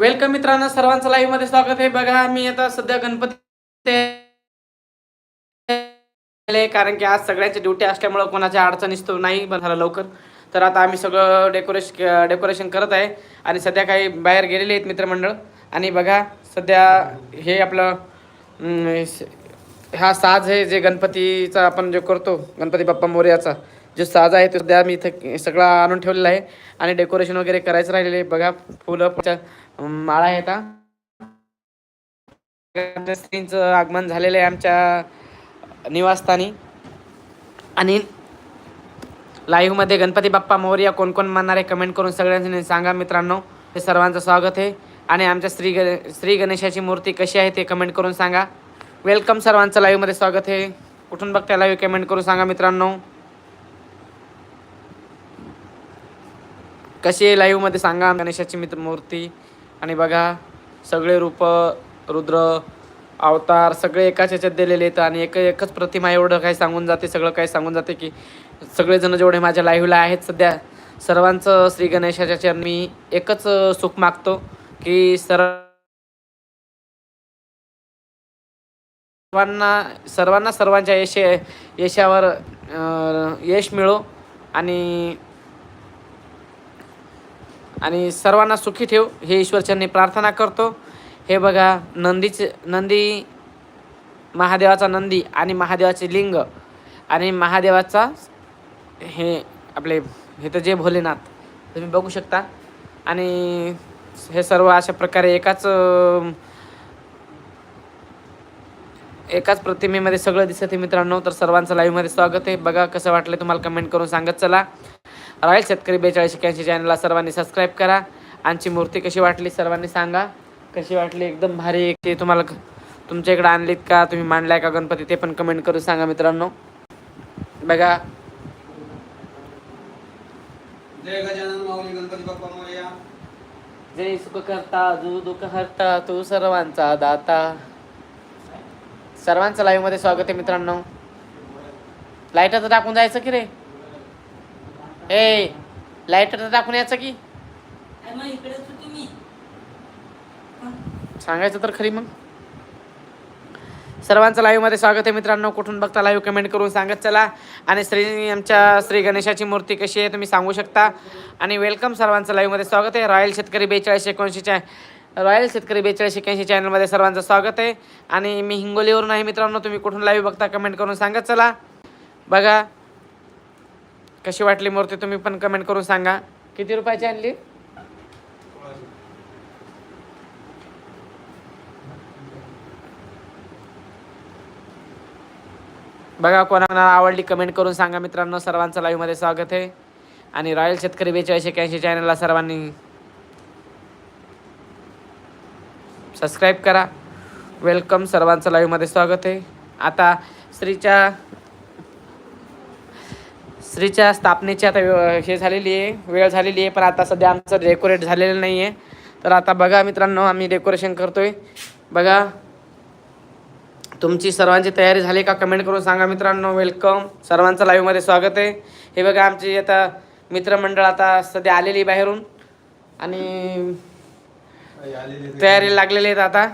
Welcome मित्रांनो सर्वांचं लाईव्हमध्ये स्वागत आहे. बघा मी आता सध्या गणपती कारण की आज सगळ्यांची ड्युटी असल्यामुळं कोणाच्या अडचणीस तो नाही बंद झाला लवकर. तर आता आम्ही सगळं डेकोरेशन डेकोरेशन करत आहे आणि सध्या काही बाहेर गेलेले आहेत मित्रमंडळ. आणि बघा सध्या हे आपलं हा साज आहे जे गणपतीचा आपण जो करतो गणपती बाप्पा मोर्याचा. जो साज आहे तो सध्या मी इथं सगळा आणून ठेवलेला आहे. आणि डेकोरेशन वगैरे करायचं राहिलेलं आहे. बघा फुलं माळा येता हा. आगमन झालेलं आहे आमच्या निवासस्थानी. आणि लाईव्हमध्ये गणपती बाप्पा मोर्या कोण कोण म्हणणार आहे कमेंट करून सगळ्यांनी सांगा मित्रांनो. हे सर्वांचं स्वागत आहे. आणि आमच्या श्री ग श्री गणेशाची मूर्ती कशी आहे ते कमेंट करून सांगा. वेलकम सर्वांचं लाईव्हमध्ये स्वागत आहे. कुठून बघताय लाईव्ह कमेंट करून सांगा मित्रांनो. कशी आहे लाईव्हमध्ये सांगा गणेशाची मित्र मूर्ती. आणि बघा सगळे रूप रुद्र अवतार सगळे एकाच ह्याच्यात दिलेले आहेत आणि एक एकच प्रतिमा एवढं काही सांगून जाते सगळं काही सांगून जाते की सगळेजण जेवढे माझ्या लाईव्हला आहेत सध्या सर्वांचं श्री गणेशाच्या मी एकच सुख मागतो की सर सर्वांना सर्वांना सर्वांच्या यश यशावर यश मिळो आणि आणि सर्वांना सुखी ठेव. हे ईश्वरचरणी प्रार्थना करतो. हे बघा नंदीचे नंदी महादेवाचा नंदी आणि महादेवाचे लिंग आणि महादेवाचा हे आपले हे तर जे भोलेनाथ तुम्ही बघू शकता. आणि हे सर्व अशा प्रकारे एकाच एकाच प्रतिमेमध्ये सगळं दिसत आहे मित्रांनो. तर सर्वांचं लाईव्हमध्ये स्वागत आहे. बघा कसं वाटलं तुम्हाला कमेंट करून सांगत चला. रॉयल शेतकरी बेचाळीस एक्याऐंशी चॅनलला सर्वांनी सबस्क्राईब करा. आमची मूर्ती कशी वाटली सर्वांनी सांगा. कशी वाटली? एकदम भारी एक ते तुम्हाला तुमच्या इकडे आणलीत का? तुम्ही मांडलाय का गणपती? ते पण कमेंट करून सांगा मित्रांनो. बघा. जय गजानन माऊली गणपती बाप्पा मोरया जय सुख करता जो दुःख हरता तू सर्वांचा दाता. सर्वांचं लाईव्हमध्ये स्वागत आहे मित्रांनो. लाईटर तर टाकून जायचं की रे? ए लाईटर तर टाकून यायचं की? सांगायचं तर खरी मग. सर्वांचं लाईव्हमध्ये स्वागत आहे मित्रांनो. कुठून बघता लाईव्ह कमेंट करून सांगत चला. आणि श्री आमच्या श्री गणेशाची मूर्ती कशी आहे तुम्ही सांगू शकता. आणि वेलकम सर्वांचं लाईव्हमध्ये स्वागत आहे. रॉयल शेतकरी बेचाळीस एकोणऐंशीच्या रॉयल शेतकरी बेचाळीस एक्याऐंशी चॅनलमध्ये सर्वांचं स्वागत आहे. आणि मी हिंगोलीवरून आहे मित्रांनो. तुम्ही कुठून लाईव्ह बघता कमेंट करून सांगत चला. बघा कशी वाटली मूर्ती तुम्ही पण कमेंट करून सांगा. किती रुपयाची आणली? बघा कोणाला आवडली कमेंट करून सांगा मित्रांनो. सर्वांचं लाईव्हमध्ये स्वागत आहे. आणि रॉयल शेतकरी बेचाळीस एक्याऐंशी चॅनलला सर्वांनी सबस्क्राईब करा. वेलकम सर्वांचं लाईव्हमध्ये स्वागत आहे. आता स्त्रीच्या श्रीच्या स्थापनेची आता हे झालेली आहे वेळ झालेली आहे पण आता सध्या आमचं डेकोरेट झालेलं नाही आहे तर आता बघा मित्रांनो आम्ही डेकोरेशन करतो आहे बघा तुमची सर्वांची तयारी झाली का कमेंट करून सांगा मित्रांनो. वेलकम सर्वांचं लाईव्हमध्ये स्वागत आहे. हे बघा आमची आता मित्रमंडळ आता सध्या आलेली बाहेरून. आणि तयारी लागलेली आहेत आता.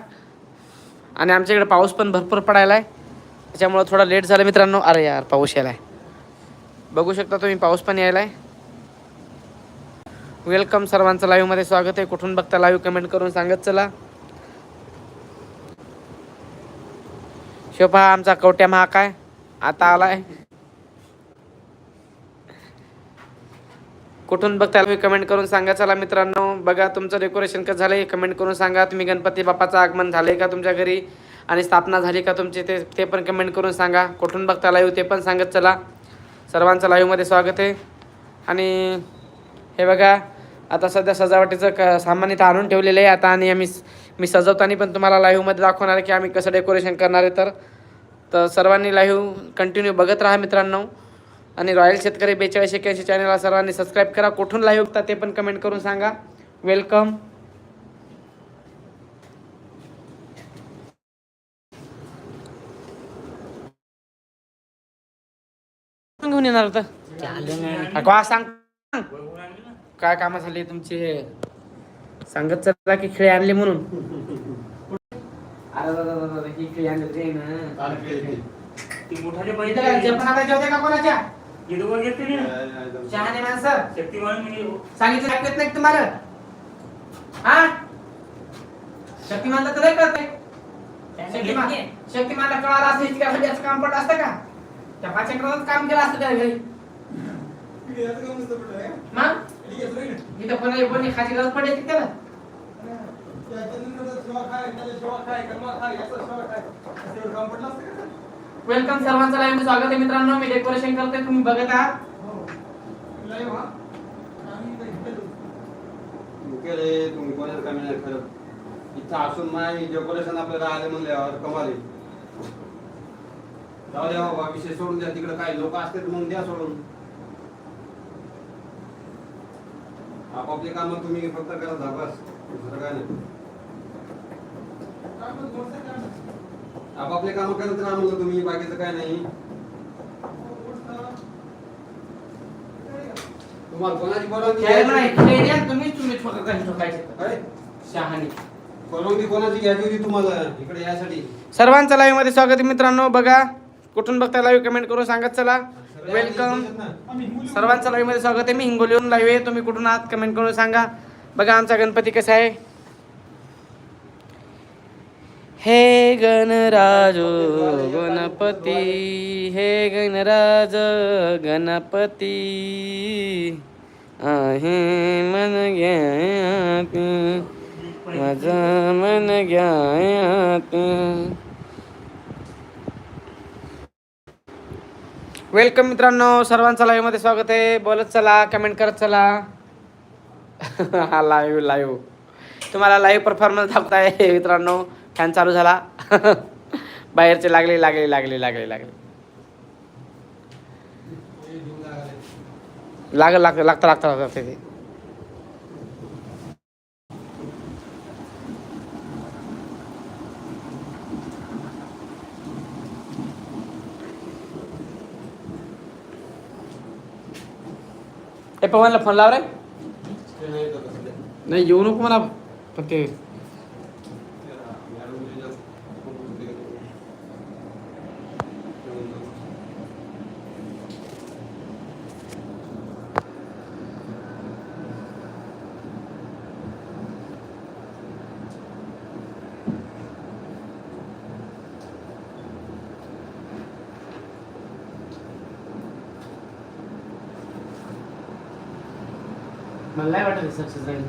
आणि आमच्या इकडे पाऊस पण भरपूर पडायला आहे त्याच्यामुळं थोडा लेट झालं मित्रांनो. अरे यार पाऊस यायला आहे बघू शकता तुम्ही पाऊस पण यायला आहे वेलकम सर्वांचं लाईव्हमध्ये स्वागत आहे. कुठून बघता लाईव्ह कमेंट करून सांगत चला. शोभा आमचा कवट्या महाकाय आता आलाय. कुठून बघता कमेंट करून सांगा चला मित्रांनो. बघा तुमचं डेकोरेशन कसं झालंय? कमेंट करून सांगा. तुम्ही गणपती बाप्पाचं आगमन झालंय का तुमच्या घरी? आणि स्थापना झाली का तुमची? ते ते पण कमेंट करून सांगा. कुठून बघता लाईव्ह ते पण सांगत चला. सर्वांचं लाईव्हमध्ये स्वागत आहे. आणि हे बघा आता सध्या सजावटीचं क सामान इथं आणून ठेवलेलं आहे. आता आणि आम्ही मी सजवताना पण तुम्हाला लाईव्हमध्ये दाखवणार आहे की आम्ही कसं डेकोरेशन करणार आहे तर. तर सर्वांनी लाईव्ह कंटिन्यू बघत राहा मित्रांनो. आणि रॉयल शेतकरी बेचाळीस एक्याऐंशी चॅनलला सर्वांनी सबस्क्राईब करा. कुठून लाईव्ह बघता ते पण कमेंट करून सांगा. वेलकम घेऊन येणार होतं? का सांग. काय कामं झाली तुमची? हे सांगत चला की खेळे आणले म्हणून. अरे दादा, ही खेळे आणले ना. ती मोठाले का कोणाच्या? शहाणे माणसं. सांगितलं ऐकत नाही तुम्हाला? हा? शक्तिमानला तर नाही कळत शक्तिमान शक्तिमानला कळालं असं इतक्या काम पडलं असतं का? त्या पाच काम केलं असतं त्या घरी. मग? इथं पण पण खाची गरज पडली की त्याला? वेलकम सर्वांचं लाईव्ह स्वागत आहे मित्रांनो. मी डेकोरेशन करते तुम्ही बघत आहात. केले तुम्ही कोणाचं कमी नाही खरं? इथं असून माय डेकोरेशन आपल्याला आले म्हणल्यावर कमाल आहे. जाऊ द्या बाबा विषय सोडून द्या तिकडे काही लोक असतात मग द्या सोडून. आपापली कामं तुम्ही फक्त करत जा बस. दुसरं काय नाही. आपापले कामं करत राहा म्हणलं तुम्ही बाकीचं काय नाही. तुम्हाला कोणाची परवानगी तुम्ही ठोकायचे शहाणे. परवानगी कोणाची घ्यायची होती तुम्हाला? इकडे यासाठी. सर्वांचं लाईव्हमध्ये स्वागत आहे मित्रांनो. बघा कुठून बघता लाईव्ह कमेंट करून सांगत चला. वेलकम सर्वांचं लाईव्हमध्ये स्वागत आहे. मी हिंगोलीहून लाईव्ह आहे. तुम्ही कुठून आहात? कमेंट करून सांगा. बघा आमचा गणपती कसा आहे? हे गणराज गणपती. हे गणराज गणपती. आहे मन ग्या माझं मन घ्यात वेलकम मित्रांनो सर्वांचं लाईव्हमध्ये स्वागत आहे बोलत चला कमेंट करत चला हा लाईव्ह लाईव्ह तुम्हाला लाईव्ह परफॉर्मन्स दाखवताय मित्रांनो फॅन चालू झाला बाहेरचे लागले लागले लागले लागले लागले लागल लागतं लागतं लागतं लागतं ते ए पवनला फोन लाव रे नाही येऊ नको मला पण ते मला नाही वाटत सक्सेस राहील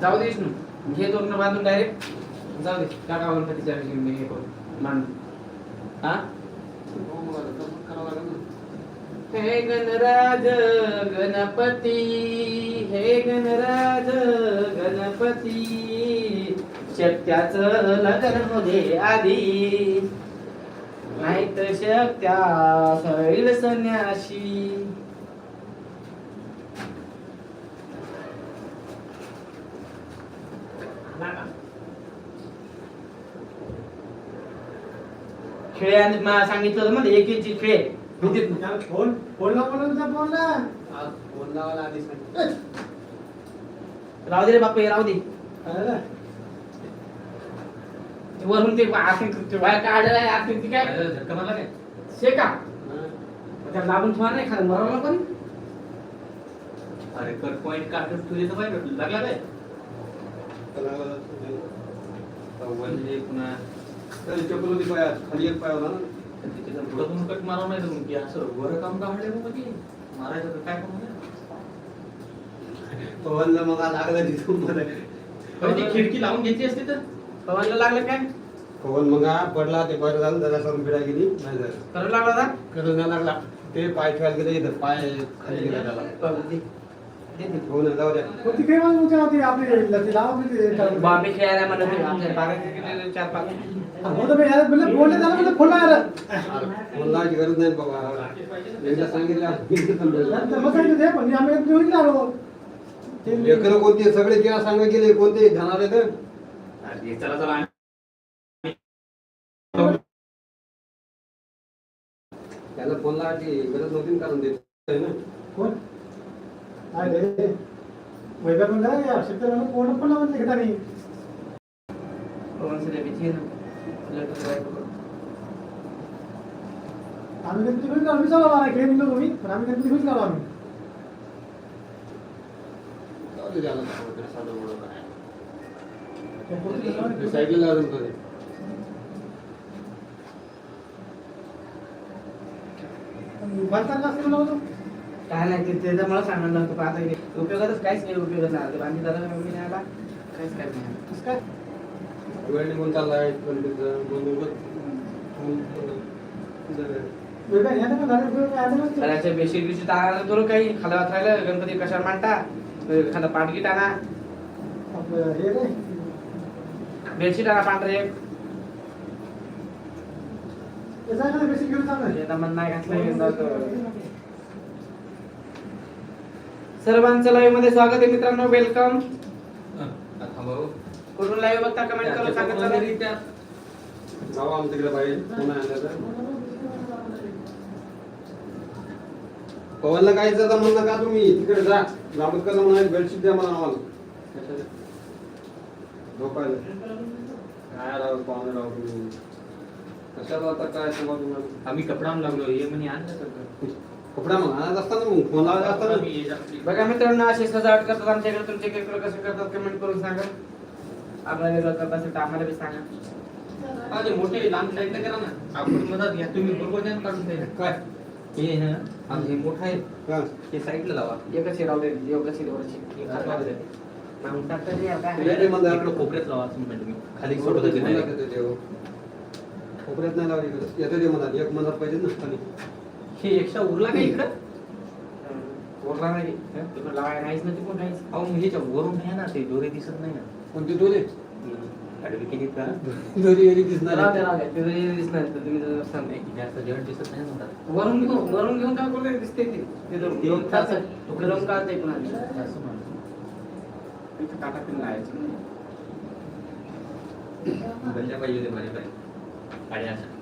जाऊ देस ना घे दोन बांधून डायरेक्ट जाऊ दे. टाका गणपतीच्या मी हे करू मांडून हा? हे गणराज गणपती हे गणराज गणपती. शक्त्याच लग्नमध्ये आधी. नाही तर शक्त्या सैल संन्याशी. खेळे आणि मला सांगितलं होतं मला एक एकची खेळे. ना? फोन फोन लावा फोन ना फोन लावायला आधीच नाही. राहू दे रे बापा हे राहू दे. अरे ते वरून ते आखिर ते बाहेर काढलं आहे आखिर ते काय? झटका मारला काय? शे का? हा. त्याला लावून ठेवा नाही खाली मरवलं पण अरे कट पॉइंट काढून तुझे तर पाहिजे लागला काय? वल्ले पुन्हा चप्पल होती पायात खाली एक पाय होता ना. त्याच्या पुढं कट मारावं नाही की असं वर काम काढले मग की? मारायचं तर काय काम पवनला मग लागलं तिथून मला ती खिडकी लावून घ्यायची असते तर. पवनला लागलं काय? पवन मग पडला ते पाय झालं त्याला सरून फिरा गेली. नाही झालं. करू लागला का? कडून नाही लागला. ते पाय ठेवायला गेले इथं पाय खाली गेला त्याला. बाबी खेळायला म्हणत चार पाच. हो तर मी यार बोलले बोलले त्याला बोलले खोला यार. फोन लावायची गरज नाही बाबा. एकदा सांगितलं तर मग सांगितलं ते पण आम्ही घेऊन आलो. ते लेकरं कोणते सगळे तिला सांगा गेले कोणते जाणार आहे तर अरे चला चला त्याला फोन लावायची गरज नव्हती ना कारण देत ना. कोण? काय रे? वैभव कोण पण म्हणले घेता नाही. लेटर write करून. आम्ही गणपती घेऊन आम्ही चालवला नाही खेळ निघलो तुम्ही पण आम्ही गणपती घेऊन चालू आम्ही जाऊ दे त्याला काहीतरी साधं मोठं काय. त्या पोरीला चालवलं. साईडला लावून तो रे. बांधताना असं लावतो काय नाही ते त्याचं मला सांगायला नव्हतं पण आता हे उपयोगातच काहीच नाही उपयोगात नाही आलं. बांधी दादा मी नाही आला काहीच काय नाही कसं काय वेळ निघून चाललाय पण तिथं आणायला काही. खाला राहिलं गणपती कशावर मांडता? एखादा पाठगीट आणा. बेडशीट आणा पांढरे एक. नाही घातलं जातं. सर्वांचं लाईव्हमध्ये स्वागत आहे मित्रांनो. वेलकम कुठून लाईव्ह बघता कमेंट करून सांगा चला. जाऊ आमच्याकडे बाहेर पुन्हा आणलं तर. पवनला काय जाता म्हणलं का तुम्ही? तिकडे जा. जांभूतकरला म्हणाले बेडशीट द्या मला आम्हाला. झोपायला. काय राहू पाहुणे राहू तुम्ही? कशाला आता काय सांगा तुम्हाला आम्ही कपडा आणून लागलो ये म्हणे आणलं कपडा मग आणत असताना मग? फोन लावला असताना बघा मित्रांनो अशी सजावट करतात आमच्याकडे तुमचे केकडे कसे करतात कमेंट करून सांगा. आपला वेगळं करत असेल तर आम्हाला बी सांगा. हा, ते मोठे लांब साईडला करा ना. आपण मधात घ्या तुम्ही बरोबर द्या ना काढून द्या काय? हे ना हा, हे मोठं आहे. हा. ते साईडला लावा. एकच हे राहू दे एकच हे हे लावा. कोपऱ्यात खाली हो. कोपऱ्यात नाही लावली येतं ते एक मधात पाहिजे ना खाली. हे एक्स्ट्रा उरला का इकडं? बोलला नाही. लावाय नाहीच ना तिकडून अहो ह्याच्या वरून आहे ना ते दोरे दिसत नाही ना. कोणते दोरे? आडवी केली का दोरे एरी दिसणार. राहू द्या राहू द्या ते जरी दिसणार तर तुम्ही जर असताल नाही. जास्त जड दिसत नाही म्हणतात वरून घेऊन वरून घेऊन काय बोलले? दिसते ते. ते दोन- ते दोन तास तास- तुकडे लावून काढता पुन्हा असं म्हणतो इथं काटा पिन लावायचं गल्ल्या पाहिजे होते माझ्या अशा.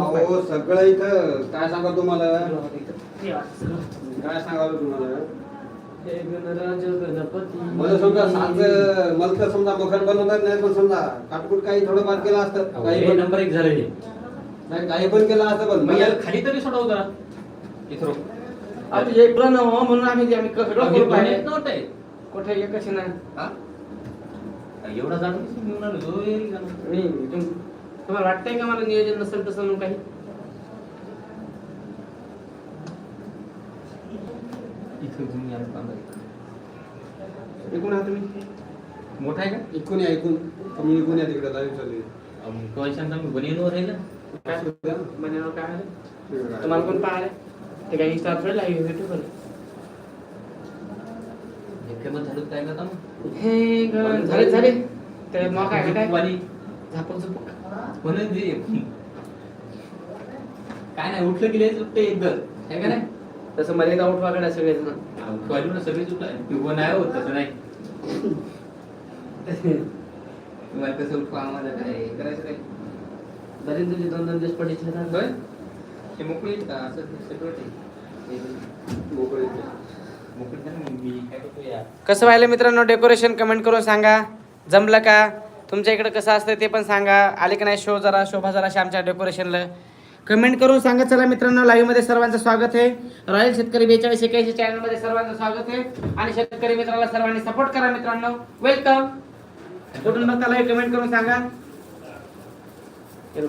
अहो सगळं इथं काय सांगा तुम्हाला. काय सांगावं तुम्हाला? हे मला समजा मला तर समजा बनवतात नाही पण समजा काटकुट काही थोडंफार केलं असतं काही हे पण नंबर एक झालं नाही काही पण केलं असतं पण मग याला खाली तरी सोडव जरा. आता हे प्रण हो म्हणून आम्ही ते आम्ही करू नव्हते. कुठे एकच आहे ना हा? एवढा जाणून तुम्हाला वाटतंय का मला नियोजन नसेल तसं म्हणून काही इथं घेऊन या. ऐकून आहात तुम्ही. मोठा आहे का? ऐकून या ऐकून. तुम्ही ऐकून या तिकडे लाईव्ह चालू आहे. अहो, मग केव्हा सांगता मी आहे ना काय? काय आलं? तिकडे काय. तुम्हाला कोण पाहिलं ते काही इंस्टा थोडी लाईव्ह युट्यूबवर हे फेमस झालं काय हे झाले मग काय काय? वाली. झापक झुपक म्हणून ते काय नाही उठलं की लयच उठते एकदम. आहे का नाही? तसं मध्ये एकदा उठवा सगळेच ना उठवायला ना सगळेच उठलाय किंवा नाही होत तसं नाही. तुम्हाला कसं उठवा आम्हाला काय करायचं काय? बरेच तुझे दोन दोन दिवस पडले होय? ते मोकळी आहेत का? असं सगळं ते. मोकळे. मोकळी नाही मग मी काय करतो या? कसं व्हायला मित्रांनो? डेकोरेशन कमेंट करून सांगा. जमलं का? तुमच्या इकडे कसं असतं ते पण सांगा. आले की नाही? शो जरा शोभा जरा आमच्या डेकोरेशनला कमेंट करून सांगा. चला मित्रांनो लाईव्हमध्ये सर्वांचं स्वागत आहे. रॉयल शेतकरी बेचाळीस एक्याऐंशी चॅनलमध्ये सर्वांचं स्वागत आहे. आणि शेतकरी मित्राला सर्वांनी सपोर्ट करा मित्रांनो. वेलकम कुठून बघता लाईव्ह कमेंट करून सांगा. का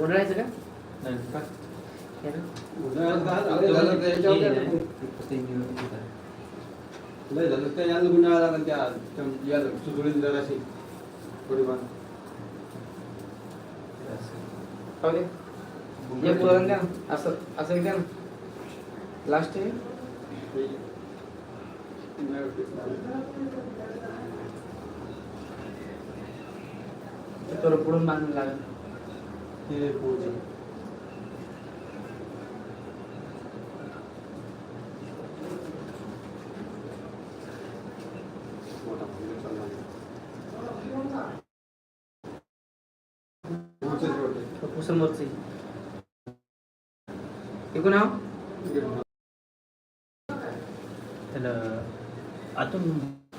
झालं? लय त्या याला गुन्हा त्या जराशी पाहू दे एक उदाहरण द्या ना असं असं एक द्या ना लास्ट आहे ते थोडं पुढून बांधून लागेल ते पोहोचलं. मोठा आहे. त्याला आतून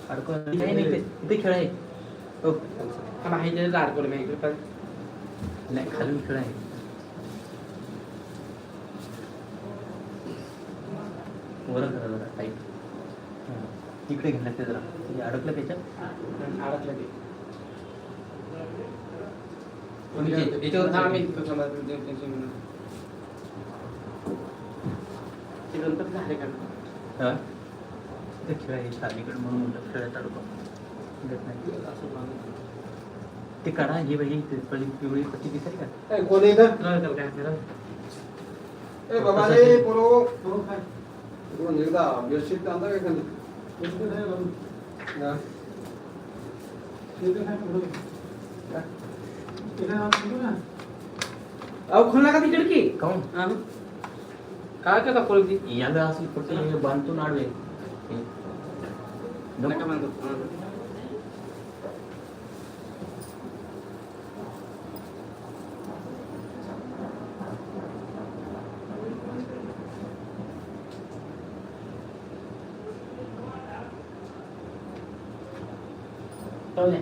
अडकवा नाही नाही इथे खेळ आहे. हो. मला आहे त्याचं अडकवलं मी इकडे पण. नाही खालून खेळ आहे. वर करा जरा टाईट इकडे घेणार ते जरा ते अडकलं त्याच्यात? अडकलं ते. काय- याच्यावर मी तिथं थांबा, तुम्ही दोन- तीन मिनिटं. ते गणपती झाले का इथे खेळ आहे खालीकडे म्हणून अडकवा घेत नाही असं. ते काढा हे बाई पिवळी पट्टी दिसेल का ए, कोण द्या, काय. ए बाबा रे पोरो हो, काय? कोण एकदा बेडशीट आणता का खाली इकडे नाही. हा. इकडे नाही बाबू ना. अहो खोल नका ती खिडकी काऊन हा. काय करता खोल ती याला असं फक्त बांधतो नाडवे. नका म्हणतो हा. जाऊ द्या.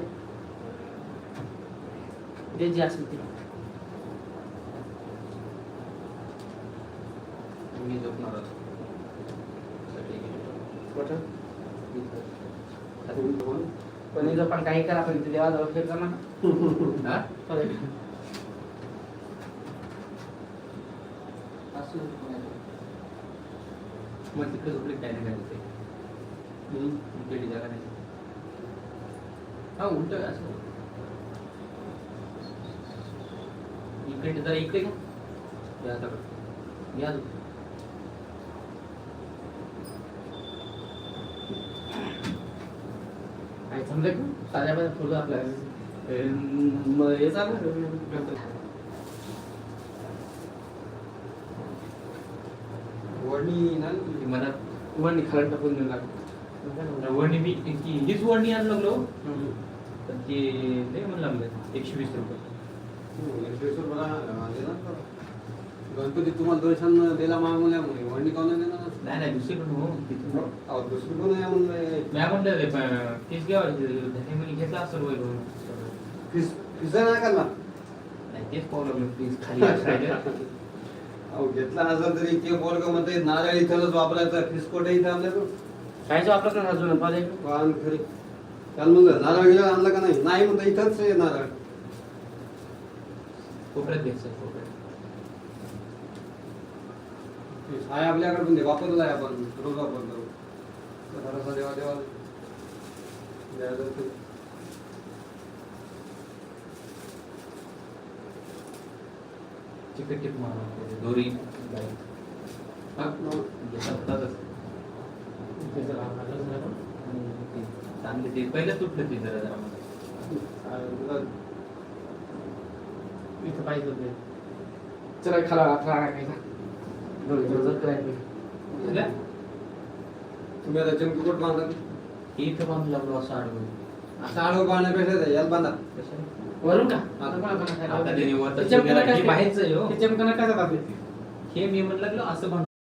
जे जे असेल ते मी झोपणार होतो. कुठं? कोण- कोण? पण इथं पण काही करा पण देवाजवळ हा? नको नाही. मग तिकडे झोपले काय नाही ते हम्म. इकडे जागा नाही हा उलट असं इकडे जरा इकडे घ्या या जरा या साध्या फुलं आपल्याला हे, म- हे चालू आहे. वडणी ना ती मला वरणी खाली टाकून देऊ लागलं. वडणी मी ती- हीच वडणी आणू लागलो हम्म. तर ते लय म्हणू लागलं एकशे वीस रुपये बघा ना, दे ना. गणपती तुम्हाला दर्शन दिला मागवल्यामुळे वडणी नाही देणार नाही नाही दुसरीकडून हो तिथून अहो, दुसरी कोण आहे म्हणलं मी म्हणलं ते प- तीच घ्यावं मी घेतला असं वय करून फिस फिसा नाही करणार नाही तेच प्लीज खाली असं. अहो घेतला असेल तरी ते पोरग म्हणते नारळ इथलच वापरायचं फिसकोट इथं आपल्याकडं? काहीच वापरत नाही अजून पाहिले पान खरी. त्याला म्हणलं नारळ आणला का नाही? नाही म्हणतं इथंच आहे नारळ. कोपऱ्यात घ्यायचं कोपऱ्यात. आहे आपल्याकडे पण ते वापरलं आहे आपण रोज वापरतो. थोडासा देवा देवा. द्यायला ते. चिकट टिप मारा दोरी चांगले ते पहिलं तुटलं ते जरा जरा. मला. इथं पाहिजे होते. चला खाला खाला काय? तुम्ही आता चमकीकोट बांधा हे इथं बांधू लागलो असं आडवं. असं आडवं बांधण्यापेक्षा याला बांधा. कसं? वरून का? आता त्याने वर. काय बाहेरचं हो. हे मी म्हणलं लागलो असं बांधू.